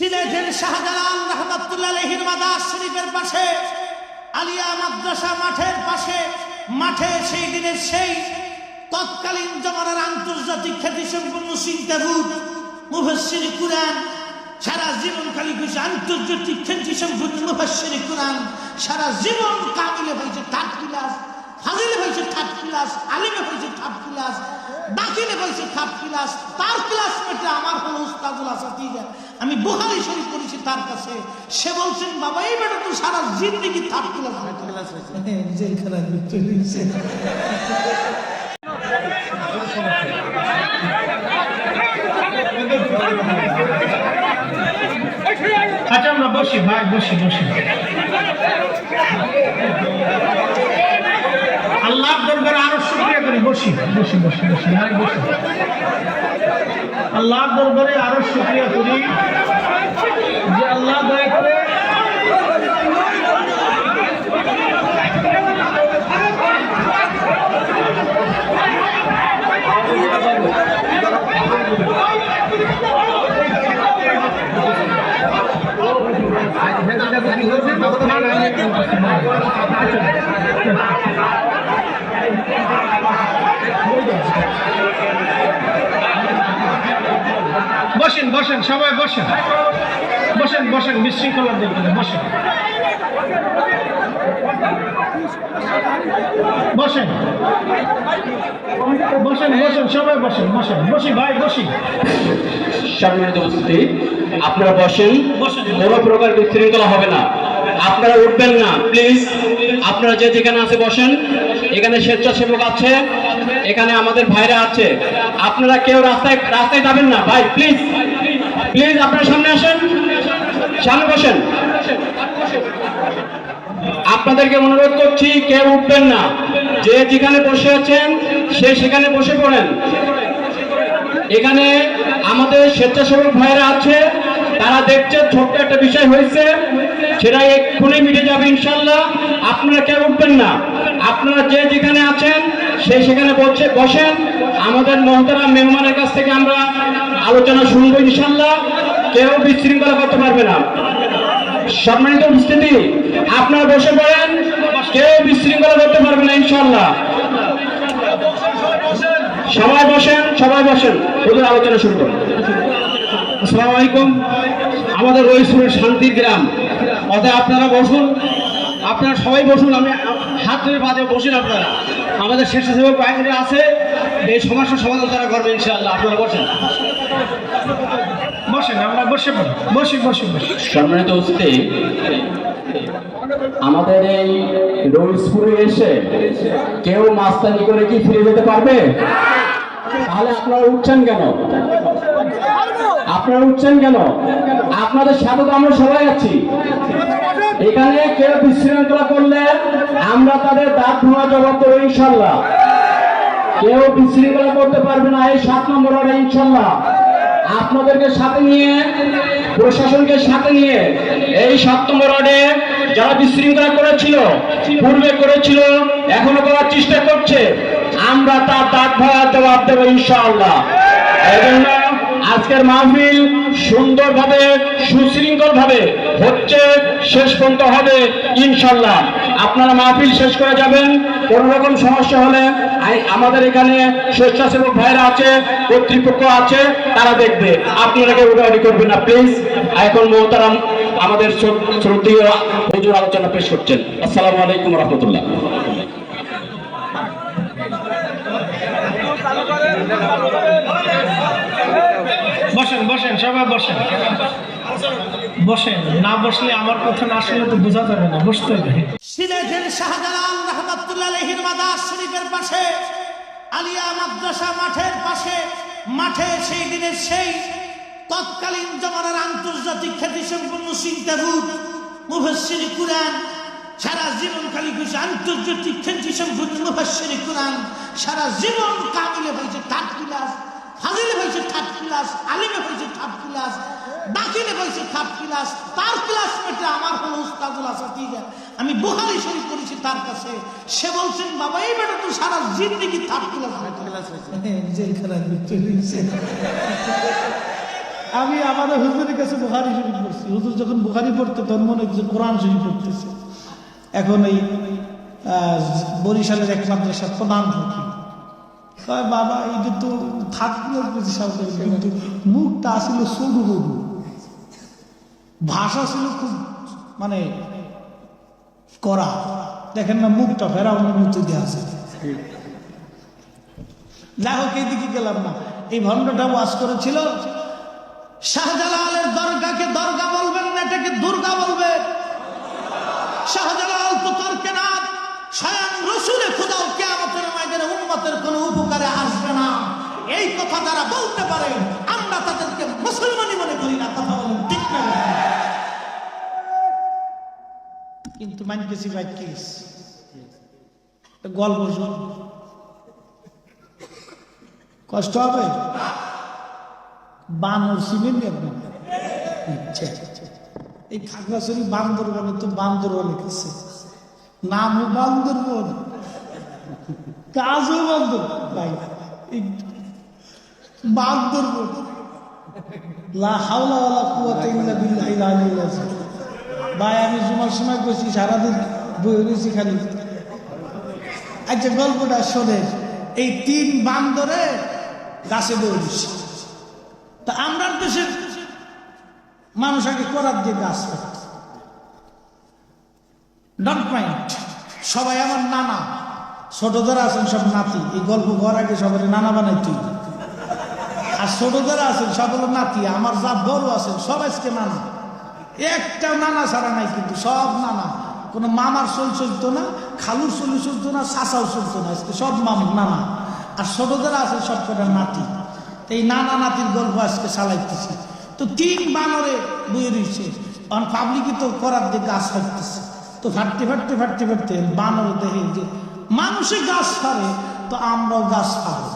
সিলেটের শাহজালাল রহমতুল্লাহ আলহির মাদার শরীফের পাশে, আলিয়া মাদ্রাসা মাঠের পাশে, মাঠে সেই দিনের সেই তৎকালীন জমানার আন্তর্জাতিক খ্যাতি সম্পন্ন চিন্তাভূত মুফাসসির কুরআন, সারা জীবন খালি খুশি, আন্তর্জাতিক খ্যাতি সম্পন্ন মুফাসসির কুরআন, সারা জীবন কামিলে হয়েছে থার্ড ক্লাস থার্ড ক্লাস আলিমে হয়েছে থার্ড ক্লাস দাখিলে হয়েছে থার্ড ক্লাস তার ক্লাসমেটে আমার হলো উস্তাদুল আসাতিজা আমি বুহারি শরীফ করেছি তার কাছে। সে বলছেন বাবা এই বেটা তো সারা জিন্দগি থার্ড ক্লাস জেলখানায় চলে গেছে আচ্ছা আমরা বসি ভাই বসি বসি। আল্লাহ দরবারে আরও শুক্রিয়া করি। বসি বসি বসি বসি ভাই বসি। আল্লাহ দরবারে আরও শুক্রিয়া করি যে আল্লাহ দয়া করে বসেন বসেন সবাই বসেন। বসেন বসেন বিশৃঙ্খলার দরকারে বসেন। বসেন। বসেন বসেন সবাই বসেন বসেন। বসি ভাই বসি। সম্মানিত উপস্থিতি আপনারা বসেন। বসেন। কোনো প্রকার বিশৃঙ্খলা হবে না। আপনারা উঠবেন না প্লিজ। আপনারা যে যেখানে আছে বসেন। এখানে স্বেচ্ছাসেবক আছে। এখানে আমাদের ভাইরা আছে। আপনারা কেউ রাস্তায় রাস্তায় যাবেন না। ভাই প্লিজ। প্লিজ আপনার সামনে আসেন। সামনে বসেন। আপনাদেরকে অনুরোধ করছি, কেউ উঠবেন না। যে যেখানে বসে আছেন, সে সেখানে বসে পড়েন। এখানে আমাদের স্বেচ্ছাসেবক ভাইরা আছে, তারা দেখছে, ছোট্ট একটা বিষয় হয়েছে, সেটা এক্ষুনি মিটে যাবে ইনশাল্লাহ। আপনারা কেউ উঠবেন না। আপনারা যে যেখানে আছেন, সে সেখানে বসে, বসেন। আমাদের মহতারা মেহমানের কাছ থেকে আমরা আলোচনা শুনব ইনশাল্লাহ কেউ বিশৃঙ্খলা করতে পারবে না। সম্মানিত উপস্থিতি, আপনারা বসে পড়েন। কেউ বিশৃঙ্খলা করতে পারবে না ইনশাল্লাহ সবাই বসেন সবাই বসেন। ওদের আলোচনা শুরু করুন আসসালামু আলাইকুম। আমাদের রইসপুরের শান্তির গ্রাম। অতএব আপনারা বসুন। আপনারা সবাই বসুন। আমি হাত ধরে বাদে বসুন আপনারা। আমাদের স্বেচ্ছাসেবক বাহিনী আছে। এই সমস্যার সমাধান তারা করবে ইনশাআল্লাহ। আপনারা বসেন। বসেন আমরা বসে বসি বসি বসি। সম্মানিত উপস্থিতি আমাদের এই রইসপুরে এসে কেউ মাস্তানি করে কি ফিরে যেতে পারবে? তাহলে আপনারা উঠছেন কেন? আপনারা উঠছেন কেন? আপনাদের সাথে তো আমরা সবাই আছি। এখানে কেউ বিশৃঙ্খলা করলে আমরা তাদের দাঁত ধোয়া জবাব দেবো ইনশাল্লাহ কেউ বিশৃঙ্খলা করতে পারবে না এই সাত নম্বর ওয়ার্ডে, ইনশাল্লাহ। আপনাদেরকে সাথে নিয়ে, প্রশাসনকে সাথে নিয়ে এই সাত নম্বর ওয়ার্ডে যারা বিশৃঙ্খলা করেছিল, পূর্বে করেছিল, এখনও করার চেষ্টা করছে, আমরা তার দাঁত ভরা জবাব দেবো ইনশাআল্লাহ। আজকের মাহফিল সুন্দরভাবে সুশৃঙ্খল ভাবে হচ্ছে, শেষ পর্যন্ত হবে, ইনশাল্লাহ। আপনারা মাহফিল শেষ করে যাবেন। কোন রকম সমস্যা হলে আমাদের এখানে স্বেচ্ছাসেবক ভাইরা আছে, কর্তৃপক্ষ আছে, তারা দেখবে। আপনারা কেউ করবেন না প্লিজ এখন মোহতারাম, আমাদের শ্র- শ্রদ্ধেয় আলোচনা পেশ করছেন। আসসালামু আলাইকুম রহমতুল্লাহ। বসেন বসেন, সবাই বসেন। বসেন, না বসলে আমার কথা না শুনলে তো বোঝা যাবে না, বসতে হবে। সিলেটের শাহজালাল রহমতুল্লাহ আলহির মাদার শরীফের পাশে, আলিয়া মাদ্রাসা মাঠের পাশে, মাঠে সেই দিনের সেই তৎকালীন জমানার আন্তর্জাতিক খ্যাতি সম্পন্ন চিন্তাভূত মুফাসসির কুরআন, সারা জীবন খালি খুশি, আন্তর্জাতিক খ্যাতি সম্পন্ন মুফাসসির কুরআন, সারা জীবন কামিলে হয়েছে ক্লাস ফাজিলে হয়েছে থার্ড ক্লাস আলিমে হয়েছে থার্ড ক্লাস দাখিলে হয়েছে থার্ড ক্লাস তার ক্লাসমেটে আমার হলো উস্তাদুল আসাতিজা আমি বুহারি শরীফ করেছি তার কাছে। সে বলছেন বাবা এই বেটা তো সারা জিন্দগি থার্ড ক্লাস চলে গেছে আমি আমাদের হুজুরের কাছে বুহারি শরীফ পড়ছি। হুজুর যখন বুহারি পড়তে তখন মনে হচ্ছে কোরআন শরীফ পড়তেছে। এখন এই বরিশালের এক মাদ্রাসা প্রধান ফকির। কয়, বাবা এটা তো থাকলেও কিছু কিন্তু মুখটা আসলে সরু গরু ভাষা ছিল খুব মানে করা দেখেন না, মুখটা ফেরাউনের মতো দিয়ে আছে। যাই হোক, এইদিকে গেলাম না। এই ভণ্ডটা ওয়াশ করেছিল, শাহজালালের দরগাকে দরগা বলবেন না, এটাকে দুর্গা বলবে। শাহজালাল তো তর্কে না, স্বয়ং রসুলে খুদাও কেয়ামতের ময়দানে উন্মতের কোনো উপকারে এই কথা যারা বলতে পারে, আমরা তাদেরকে মুসলমানই মনে করি না, কথা বলেন, ঠিক না? কিন্তু মানতেছি ভাই কিস গল্প শোন। কষ্ট হবে? বানর সিমেন্ট একদম আচ্ছা। এই খাগড়াছড়ি বান্দরবনে তো বান্দর অনেক আছে নামও বান্দরবন কাজও বান্দর। ভাই ভাই, আমি কইছি, সারাদিন বই আচ্ছা গল্পটা এই বান্দরে গাছে তা আমরা দেশের মানুষ আগে করার দিয়ে গাছ ডন্ট মাইন্ড সবাই আমার নানা। ছোট যারা আছেন, সব নাতি। এই গল্প ঘর আগে সবাই নানা বানাই তুই আর ছোট যারা আছেন, সব হলো নাতি, আমার যা বড় আছেন, সব আজকে নানা। একটা নানা ছাড়া নাই কিন্তু সব নানা। কোনো মামার চল চলতো না, খালুর চলি চলতো না, চাচাও চলতো না, আজকে সব মাম নানা। আর ছোট যারা আছে সব কটা নাতি। এই নানা নাতির গল্প আজকে চালাইতেছি। তো তিন বানরে বয়ে রয়েছে কারণ পাবলিকই তো করার দিয়ে গাছ ফাটতেছে। তো ফাটতে ফাটতে ফাটতে ফাটতে বানরে দেখে যে মানুষে গাছ ফারে তো আমরাও গাছ ফাড়ি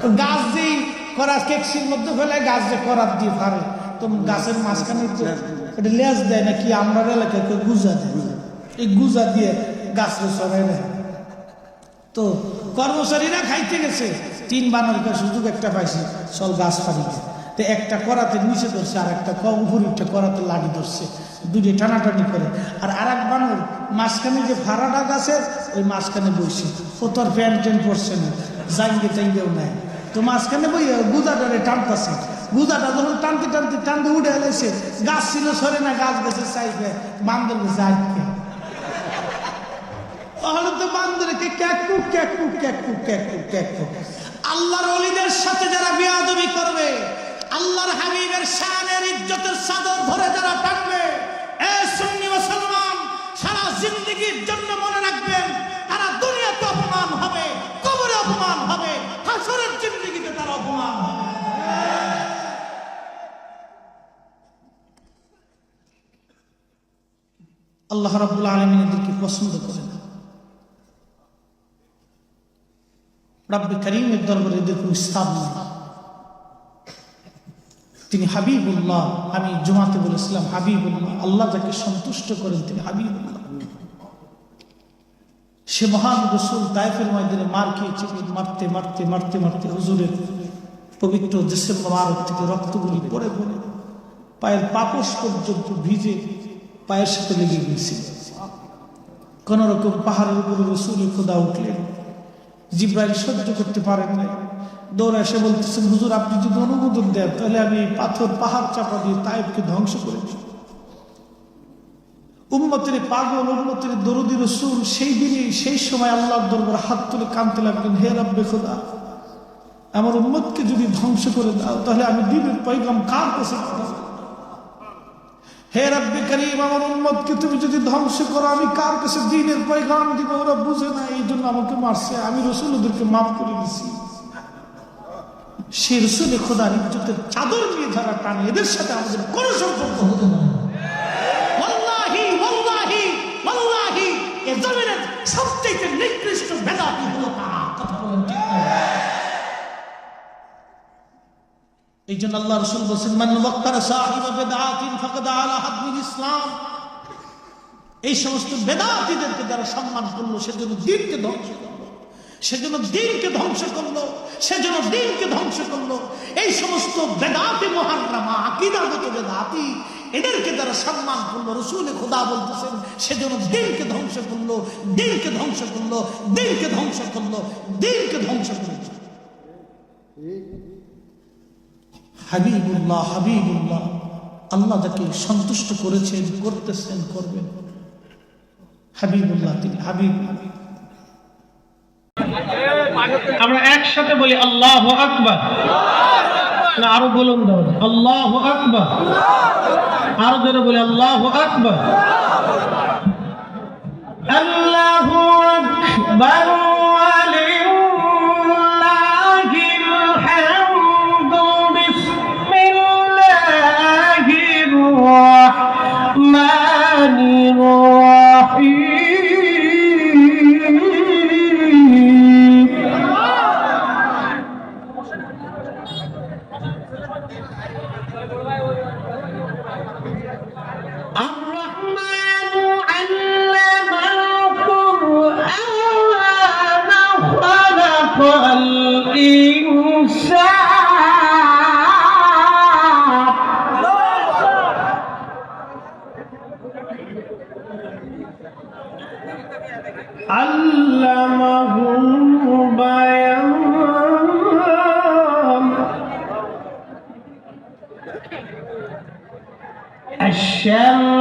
তো গাছ যেই করা কেকসির মধ্যে ফেলে, গাছ যে করার দিয়ে ফারে তো গাছের মাঝখানে এটা লেজ দেয় নাকি আমরা এলাকায় গুজা দেয়? এই গুজা দিয়ে গাছরে সরাই নেয় তো কর্মচারীরা খাইতে গেছে। তিন বানরকে সুযোগ একটা পাইছে, চল গাছ ফাড়িতে তো একটা করাতে নিচে ধরছে, আর একটা উপরিটা করাতে লাগি ধরছে। দুটি টানাটানি করে। আর আর এক বানর মাঝখানে যে ফাড়াটা গাছের, ওই মাঝখানে বসছে ও তোর প্যান্ট ট্যান্ট পরছে না। জাঙ্গে টাঙ্গেও নাই। তো মাঝখানে বই গুজাটারে টানতেছে। গুজাটা যখন টানতে টানতে টানতে উঠে এলেছে গাছ ছিল, সরে না গাছ গেছে, চাইবে বান্দর গেছে আটকে তাহলে তো বান্দরকে ক্যাকু ক্যাকু ক্যাকু ক্যাকু ক্যাকু। আল্লাহর অলিদের সাথে যারা বিয়াদবি করবে, আল্লাহর হাবিবের শানের ইজ্জতের চাদর ধরে যারা টাকবে এ সুন্নি মুসলমান, সারা জিন্দগির জন্য আল্লাহ রাব্বুল আলমিন এদেরকে পছন্দ করে না রব্বে করিমের দরবারে এদের কোনো স্থান নেই। তিনি হাবিবুল্লাহ, আমি জুমাতে বলেছিলাম, হাবিবুল্লাহ, আল্লাহ যাকে সন্তুষ্ট করেন তিনি হাবিবুল্লাহ। সে মহান রসুল তাইফের ময়দানে মার খেয়েছিলেন মারতে মারতে মারতে মারতে হুজুরের পবিত্র মারক থেকে রক্তগুলি পড়ে পড়ে, পায়ের পাপস পর্যন্ত ভিজে পায়ের সাথে লেগে গিয়েছিল। কোন রকম পাহাড়ের উপরে রসুল খোদা উঠলেন। জিব্রাইল সহ্য করতে পারেন নাই। দৌড়ে এসে বলতেছেন, হুজুর, আপনি যদি অনুমোদন দেন, তাহলে আমি পাথর পাহাড় চাপা দিয়ে তাইবকে ধ্বংস করে দিই উম্মতের পাগল, উম্মতের দরদি রসুল, সেই দিনে সেই সময় আল্লাহর দরবার হাত তুলে কানতে লাগলেন, হে রাব্বে খোদা, আমার উম্মতকে যদি ধ্বংস করে দাও, তাহলে আমি দিনের পৈগাম কার কাছে? হে রব্বে করিম, আমার উম্মতকে তুমি যদি ধ্বংস করো, আমি কার কাছে দিনের পয়গাম দিব? ওরা বুঝে না এই জন্য আমাকে মারছে। আমি রসুল ওদেরকে মাফ করে দিছি। সে রসুল খোদার ইজ্জতের চাদর নিয়ে যারা টানে, এদের সাথে আমাদের কোনো সম্পর্ক হতে না। এ নিকৃষ্ট বেদাতি হলো তারা, কথা বলেন এই জন্য আল্লাহ রসুল বলছেন, মান ইসলাম। এই সমস্ত বেদাতিদেরকে যারা সম্মান করল সেজন্য দিনকে ধ্বংস করল সেজন্য দিনকে ধ্বংস করল সেজন্য দিনকে ধ্বংস করল। এই সমস্ত বেদাতি মহারামা আকিদাগত বেদাতি, এদেরকে যারা সম্মান করল, রসুলে খোদা বলতেছেন সেজন্য দিনকে ধ্বংস করল, দিনকে ধ্বংস করল, দিনকে ধ্বংস করল, দিনকে ধ্বংস করল। হাবিবুল্লাহ হাবিবুল্লাহ। আল্লাহ যাকে সন্তুষ্ট করেছেন, করতেছেন, করবেন। হাবিবুল্লাহ তিনি হাবিব। আমরা একসাথে বলি আল্লাহ আকবার। না, আরও বলুন দাও আল্লাহ আকবার। আরও জোরে বলি আল্লাহ আকবার। আল্লাহ আকবার। Shame.